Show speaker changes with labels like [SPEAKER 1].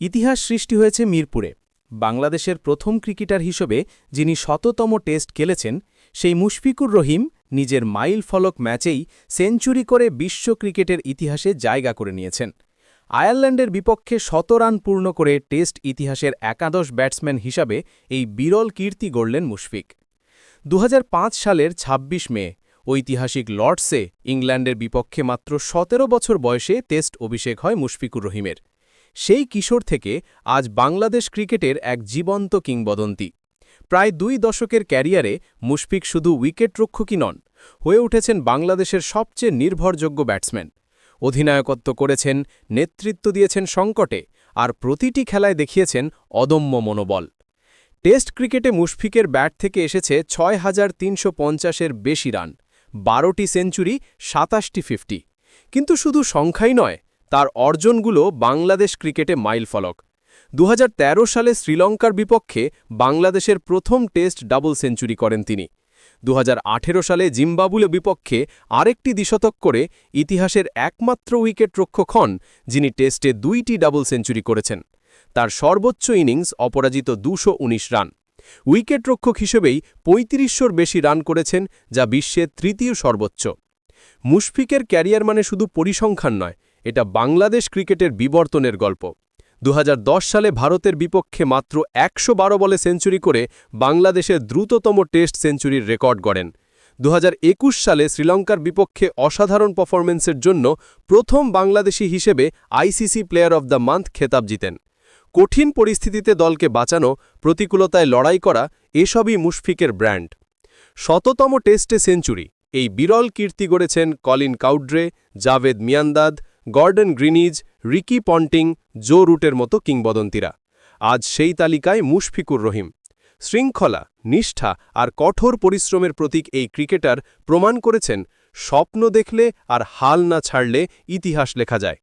[SPEAKER 1] ইতিহাস সৃষ্টি হয়েছে মিরপুরে। বাংলাদেশের প্রথম ক্রিকেটার হিসেবে যিনি শততম টেস্ট খেলেছেন, সেই মুশফিকুর রহিম নিজের মাইল ফলক ম্যাচেই সেঞ্চুরি করে বিশ্ব ক্রিকেটের ইতিহাসে জায়গা করে নিয়েছেন। আয়ারল্যান্ডের বিপক্ষে শত রান পূর্ণ করে টেস্ট ইতিহাসের একাদশ ব্যাটসম্যান হিসাবে এই বিরল কীর্তি গড়লেন মুশফিক। দু হাজার পাঁচ সালের ২৬ মে, ঐতিহাসিক লর্ডসে ইংল্যান্ডের বিপক্ষে মাত্র সতেরো বছর বয়সে টেস্ট অভিষেক হয় মুশফিকুর রহিমের। সেই কিশোর থেকে আজ বাংলাদেশ ক্রিকেটের এক জীবন্ত কিংবদন্তি। প্রায় দুই দশকের ক্যারিয়ারে মুশফিক শুধু উইকেটরক্ষকই নন, হয়ে উঠেছেন বাংলাদেশের সবচেয়ে নির্ভরযোগ্য ব্যাটসম্যান। অধিনায়কত্ব করেছেন, নেতৃত্ব দিয়েছেন সংকটে, আর প্রতিটি খেলায় দেখিয়েছেন অদম্য মনোবল। টেস্ট ক্রিকেটে মুশফিকের ব্যাট থেকে এসেছে ছয় হাজার তিনশো পঞ্চাশের বেশি রান, বারোটি সেঞ্চুরি, সাতাশটি ফিফটি। কিন্তু শুধু সংখ্যাই নয় তার অর্জনগুলো বাংলাদেশ ক্রিকেটে মাইলফলক। দু হাজার তেরো সালে শ্রীলঙ্কার বিপক্ষে বাংলাদেশের প্রথম টেস্ট ডাবল সেঞ্চুরি করেন তিনি। দু হাজার আঠেরো সালে জিম্বাবুলে বিপক্ষে আরেকটি দ্বিশতক করে ইতিহাসের একমাত্র উইকেট রক্ষক হন, যিনি টেস্টে দুইটি ডাবল সেঞ্চুরি করেছেন। তার সর্বোচ্চ ইনিংস অপরাজিত দুশো রান। উইকেট রক্ষক হিসেবেই পঁয়ত্রিশশোর বেশি রান করেছেন, যা বিশ্বের তৃতীয় সর্বোচ্চ। মুশফিকের ক্যারিয়ার মানে শুধু পরিসংখ্যান নয় এটা বাংলাদেশ ক্রিকেটের বিবর্তনের গল্প। দু হাজার দশ সালে ভারতের বিপক্ষে মাত্র একশো বারো বলে সেঞ্চুরি করে বাংলাদেশের দ্রুততম টেস্ট সেঞ্চুরির রেকর্ড গড়েন। দু হাজার একুশ সালে শ্রীলঙ্কার বিপক্ষে অসাধারণ পারফরমেন্সের জন্য প্রথম বাংলাদেশি হিসেবে ICC player of the month খেতাব জিতেন। কঠিন পরিস্থিতিতে দলকে বাঁচানো, প্রতিকূলতায় লড়াই করা, এসবই মুশফিকের ব্র্যান্ড। শততম টেস্টে সেঞ্চুরি, এই বিরল কীর্তি গড়েছেন Colin Cowdrey, Javed Miandad Gordon Greenidge, Ricky Ponting, Joe রুটের মতো কিংবদন্তিরা। আজ সেই তালিকায় মুশফিকুর রহিম। শৃঙ্খলা, নিষ্ঠা আর কঠোর পরিশ্রমের প্রতীক এই ক্রিকেটার প্রমাণ করেছেন, স্বপ্ন দেখলে আর হাল না ছাড়লে ইতিহাস লেখা যায়।